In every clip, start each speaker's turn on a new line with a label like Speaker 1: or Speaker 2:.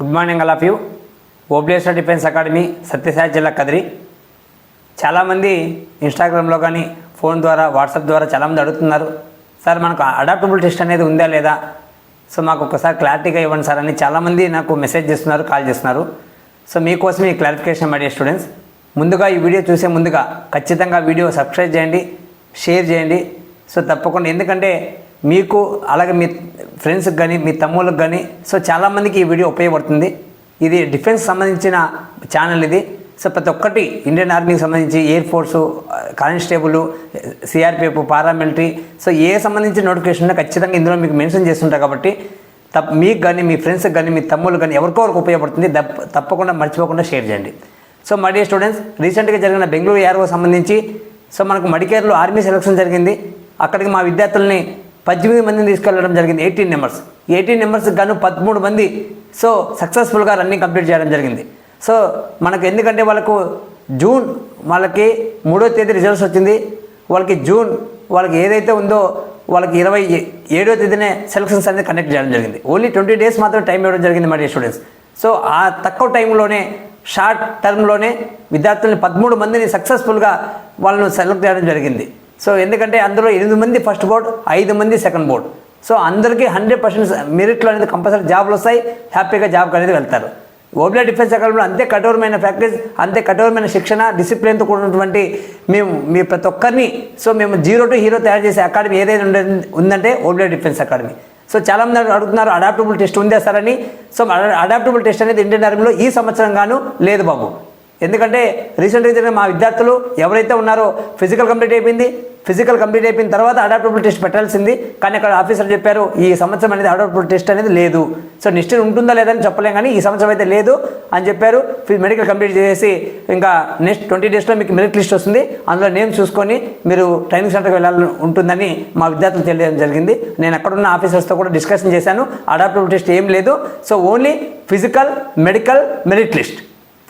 Speaker 1: Good morning all of you Obleshwara Defence Academy Sathyasai జిల్లా కదిరి చాలామంది ఇన్స్టాగ్రామ్లో కానీ ఫోన్ ద్వారా వాట్సాప్ ద్వారా చాలామంది అడుగుతున్నారు. సార్ మనకు అడాప్టబుల్ టెస్ట్ అనేది ఉందా లేదా? సో మాకు ఒకసారి క్లారిటీగా ఇవ్వండి సార్ అని చాలామంది నాకు మెసేజ్ చేస్తున్నారు కాల్ చేస్తున్నారు. సో మీకోసం ఈ క్లారిఫికేషన్ అడిగే స్టూడెంట్స్ ముందుగా ఈ వీడియో చూసే ముందుగా ఖచ్చితంగా వీడియో సబ్స్క్రైబ్ చేయండి షేర్ చేయండి. సో తప్పకుండా ఎందుకంటే మీకు అలాగే మీ ఫ్రెండ్స్కి కానీ మీ తమ్ముళ్ళకి కానీ. సో చాలామందికి ఈ వీడియో ఉపయోగపడుతుంది. ఇది డిఫెన్స్ సంబంధించిన ఛానల్ ఇది. సో ప్రతి ఒక్కటి ఇండియన్ ఆర్మీకి సంబంధించి air force constable CRPF paramilitary so ఏ సంబంధించిన నోటిఫికేషన్ ఖచ్చితంగా ఇందులో మీకు మెన్షన్ చేస్తుంటారు కాబట్టి తప్ప మీకు కానీ మీ ఫ్రెండ్స్కి కానీ మీ తమ్ముళ్ళు కానీ ఎవరికో వరకు ఉపయోగపడుతుంది. తప్ప- తప్పకుండా మర్చిపోకుండా షేర్ చేయండి. సో మై డియర్ స్టూడెంట్స్ రీసెంట్గా జరిగిన బెంగళూరు ఏఆర్ఓ సంబంధించి సో మనకు మడికేర్లో ఆర్మీ సెలక్షన్ జరిగింది. అక్కడికి మా విద్యార్థుల్ని పద్దెనిమిది మందిని తీసుకెళ్ళడం జరిగింది ఎయిటీన్ నెంబర్స్ ఎయిటీన్ నెంబర్స్కి గాను పదమూడు మంది సో సక్సెస్ఫుల్గా రన్నింగ్ కంప్లీట్ చేయడం జరిగింది. సో మనకు ఎందుకంటే వాళ్ళకు జూన్ వాళ్ళకి మూడో తేదీ రిజల్ట్స్ వచ్చింది. వాళ్ళకి జూన్ వాళ్ళకి ఏదైతే ఉందో వాళ్ళకి ఇరవై ఏడో తేదీనే సెలక్షన్స్ అనేది కండక్ట్ చేయడం జరిగింది. ఓన్లీ ట్వంటీ డేస్ మాత్రం టైం ఇవ్వడం జరిగింది మరి స్టూడెంట్స్ సో ఆ తక్కువ టైంలోనే షార్ట్ టర్మ్లోనే విద్యార్థుల్ని పదమూడు మందిని సక్సెస్ఫుల్గా వాళ్ళను సెలెక్ట్ చేయడం జరిగింది. సో ఎందుకంటే అందులో ఎనిమిది మంది ఫస్ట్ బోర్డ్ ఐదు మంది సెకండ్ బోర్డ్ సో అందరికీ హండ్రెడ్ పర్సెంట్ మెరిట్లో అనేది కంపల్సరీ జాబ్లు వస్తాయి హ్యాపీగా జాబ్కి అనేది వెళ్తారు. ఓబిలా డిఫెన్స్ అకాడమీలో అంతే కఠోరమైన ప్రాక్టీస్ అంతే కఠోరమైన శిక్షణ డిసిప్లిన్తో కూడినటువంటి మేము మీ ప్రతి ఒక్కరిని సో మేము జీరో టు హీరో తయారు చేసే అకాడమీ ఏదైనా ఉండే ఉందంటే ఓబిలా డిఫెన్స్ అకాడమీ సో చాలామంది అడుగుతున్నారు అడాప్టబుల్ టెస్ట్ ఉందే సార్ అని. సో అడాప్టబుల్ టెస్ట్ అనేది ఇండియన్ ఆర్మీలో ఈ సంవత్సరం గాను లేదు బాబు. ఎందుకంటే రీసెంట్గా జరిగిన మా విద్యార్థులు ఎవరైతే ఉన్నారో ఫిజికల్ కంప్లీట్ అయిపోయింది ఫిజికల్ కంప్లీట్ అయిపోయిన తర్వాత అడాప్టబుల్ టెస్ట్ పెట్టాల్సింది. కానీ అక్కడ ఆఫీసర్ చెప్పారు ఈ సంవత్సరం అనేది అడాప్టబుల్ టెస్ట్ అనేది లేదు. సో నెక్స్ట్ ఉంటుందా లేదని చెప్పలేం కానీ ఈ సంవత్సరం అయితే లేదు అని చెప్పారు. మెడికల్ కంప్లీట్ చేసి ఇంకా నెక్స్ట్ ట్వంటీ డేస్లో మీకు మెరిట్ లిస్ట్ వస్తుంది. అందులో నేమ్ చూసుకొని మీరు ట్రైనింగ్ సెంటర్కి వెళ్ళాలని ఉంటుందని మా విద్యార్థులు తెలియడం జరిగింది. నేను అక్కడున్న ఆఫీసర్స్తో కూడా డిస్కషన్ చేశాను. అడాప్టబుల్ టెస్ట్ ఏం లేదు. So only physical medical merit list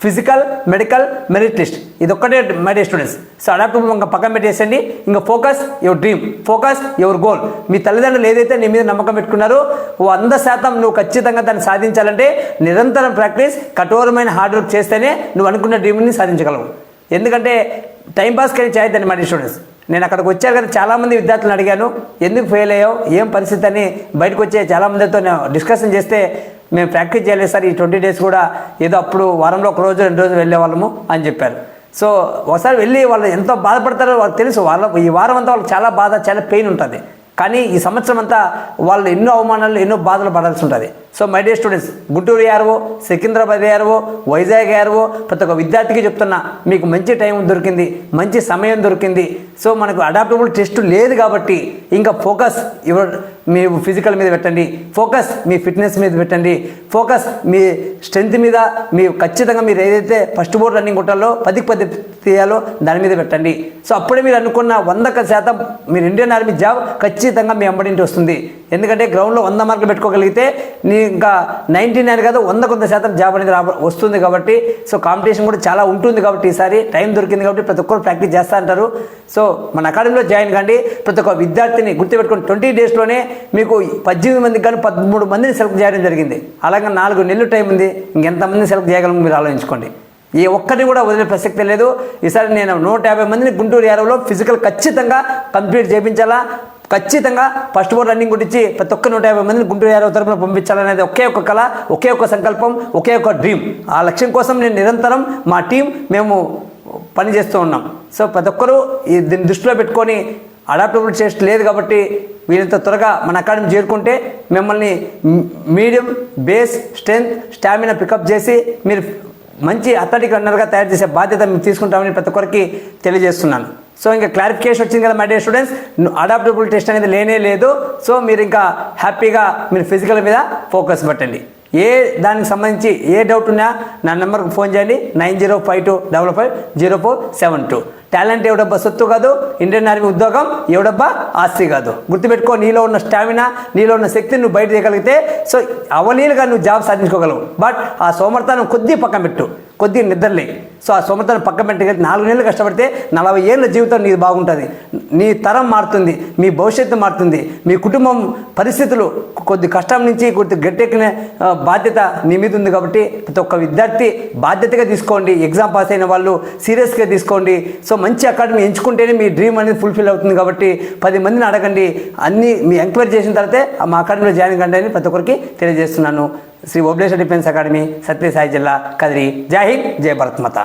Speaker 1: physical medical merit list. ఇది ఒక్కటే my dear students so adaptable ఇంకా పక్కన పెట్టేసండి ఇంకా focus your dream focus your goal. మీ తల్లిదండ్రులు ఏదైతే నీ మీద నమ్మకం పెట్టుకున్నారో వంద శాతం నువ్వు ఖచ్చితంగా దాన్ని సాధించాలంటే నిరంతరం ప్రాక్టీస్ కఠోరమైన హార్డ్ వర్క్ చేస్తేనే నువ్వు అనుకున్న డ్రీమ్ని సాధించగలవు. ఎందుకంటే టైం పాస్ కానీ చేయొద్దండి మై స్టూడెంట్స్. నేను అక్కడికి వచ్చాను కదా చాలామంది విద్యార్థులను అడిగాను ఎందుకు ఫెయిల్ అయ్యావు? ఏం పరిస్థితి? అని బయటకు వచ్చే చాలామందితో నేను డిస్కషన్ చేస్తే మేము ప్రాక్టీస్ చేయలేదు సార్ ఈ ట్వంటీ డేస్ కూడా ఏదో అప్పుడు వారంలో ఒక రోజు రెండు రోజులు వెళ్ళే వాళ్ళము అని చెప్పారు. సో ఒకసారి వెళ్ళి వాళ్ళు ఎంతో బాధపడతారో వాళ్ళకి తెలుసు. వాళ్ళ ఈ వారం అంతా వాళ్ళకి చాలా బాధ చాలా పెయిన్ ఉంటుంది. కానీ ఈ సంవత్సరం అంతా వాళ్ళు ఎన్నో అవమానాలు ఎన్నో బాధలు పడాల్సి ఉంటుంది. So my dear students Guntur ARO Secunderabad ARO Vizag ARO ప్రతి ఒక్క విద్యార్థికి చెప్తున్నా మీకు మంచి టైం దొరికింది మంచి సమయం దొరికింది. సో మనకు అడాప్టబుల్ టెస్ట్ లేదు కాబట్టి ఇంకా ఫోకస్ ఇవ మీ ఫిజికల్ మీద పెట్టండి ఫోకస్ మీ ఫిట్నెస్ మీద పెట్టండి ఫోకస్ మీ స్ట్రెంత్ మీద మీ ఖచ్చితంగా మీరు ఏదైతే ఫస్ట్ బోర్డ్ రన్నింగ్ కొట్టాలో పదికి పది తీయాలో దాని మీద పెట్టండి. సో అప్పుడే మీరు అనుకున్న వందక శాతం మీరు ఇండియన్ ఆర్మీ జాబ్ ఖచ్చితంగా మీ అంబడింటి వస్తుంది. ఎందుకంటే గ్రౌండ్లో వంద మార్కులు పెట్టుకోగలిగితే నీ ఇంకా నైంటీ నైన్ కాదు వంద కొంత శాతం జాబ్ అనేది రా వస్తుంది కాబట్టి సో కాంపిటీషన్ కూడా చాలా ఉంటుంది కాబట్టి ఈసారి టైం దొరికింది కాబట్టి ప్రతి ఒక్కరు ప్రాక్టీస్ చేస్తూ అంటారు. సో మన అకాడమీలో జాయిన్ కండి ప్రతి ఒక్క విద్యార్థిని గుర్తుపెట్టుకుని ట్వంటీ డేస్లోనే మీకు పద్దెనిమిది మందికి కానీ పదమూడు మందిని సెలెక్ట్ చేయడం జరిగింది. అలాగే నాలుగు నెలలు టైం ఉంది ఇంకెంతమందిని సెలెక్ట్ చేయగలం మీరు ఆలోచించుకోండి. ఏ ఒక్కరిని కూడా వదిలే ప్రసక్తి లేదు. ఈసారి నేను నూట యాభై మందిని గుంటూరు యారవలో ఫిజికల్ ఖచ్చితంగా కంప్లీట్ చేయించాలా? ఖచ్చితంగా ఫస్ట్ బోర్డ్ రన్నింగ్ కొట్టించి ప్రతి ఒక్క నూట యాభై మందిని గుంటూరు యాదవ్ తరపున పంపించాలనేది ఒకే ఒక కళ ఒకే ఒక సంకల్పం ఒకే ఒక డ్రీమ్. ఆ లక్ష్యం కోసం నేను నిరంతరం మా టీం మేము పని చేస్తూ ఉన్నాం. సో ప్రతి ఒక్కరూ ఈ దీన్ని దృష్టిలో పెట్టుకొని అడాప్టబుల్ టెస్ట్ లేదు కాబట్టి వీళ్ళంత త్వరగా మన అకాడమీ చేరుకుంటే మిమ్మల్ని medium base strength stamina pick up చేసి మీరు మంచి అథ్లెటిక్ రన్నర్గా తయారు చేసే బాధ్యత మేము తీసుకుంటామని ప్రతి ఒక్కరికి తెలియజేస్తున్నాను. సో ఇంకా క్లారిఫికేషన్ వచ్చింది కదా my dear students adaptable test అనేది లేనే లేదు. సో మీరు ఇంకా హ్యాపీగా మీరు ఫిజికల్ మీద ఫోకస్ పెట్టండి. ఏ దానికి సంబంధించి ఏ డౌట్ ఉన్నా నా నెంబర్కి ఫోన్ చేయండి. Nine zero five two double five zero four seven two. Talent ఎవడబ్బా సొత్తు కాదు ఇండియన్ ఆర్మీ ఉద్యోగం ఎవడబ్బా ఆస్తి కాదు. గుర్తుపెట్టుకో నీలో ఉన్న స్టామినా నీలో ఉన్న శక్తిని నువ్వు బయట తీయగలిగితే సో అవలీలుగా నువ్వు జాబ్ సాధించుకోగలవు. బట్ ఆ సోమర్థనం కొద్ది పక్కన పెట్టు. కొద్దిగా నిద్రలే. సో ఆ సోమతను పక్క పెట్టి నాలుగు నెలలు కష్టపడితే నలభై ఏళ్ళ జీవితం నీది బాగుంటుంది. నీ తరం మారుతుంది మీ భవిష్యత్తు మారుతుంది మీ కుటుంబం పరిస్థితులు కొద్ది కష్టం నుంచి కొద్ది గట్టెక్కిన బాధ్యత నీ మీద ఉంది కాబట్టి ప్రతి ఒక్క విద్యార్థి బాధ్యతగా తీసుకోండి. ఎగ్జామ్ పాస్ అయిన వాళ్ళు సీరియస్గా తీసుకోండి. సో మంచి అకాడమీ ఎంచుకుంటేనే మీ డ్రీమ్ అనేది ఫుల్ఫిల్ అవుతుంది కాబట్టి పది మందిని అడగండి. అన్నీ మీ ఎంక్వైరీ చేసిన తర్వాతే మా అకాడమీలో జాయిన్ కండి అని ప్రతి ఒక్కరికి తెలియజేస్తున్నాను. శ్రీ ఓబ్లేశ్వర డిఫెన్స్ అకాడమీ సత్యసాయి జిల్లా కదిరి. జై హింద్ జై భారత్ మాత.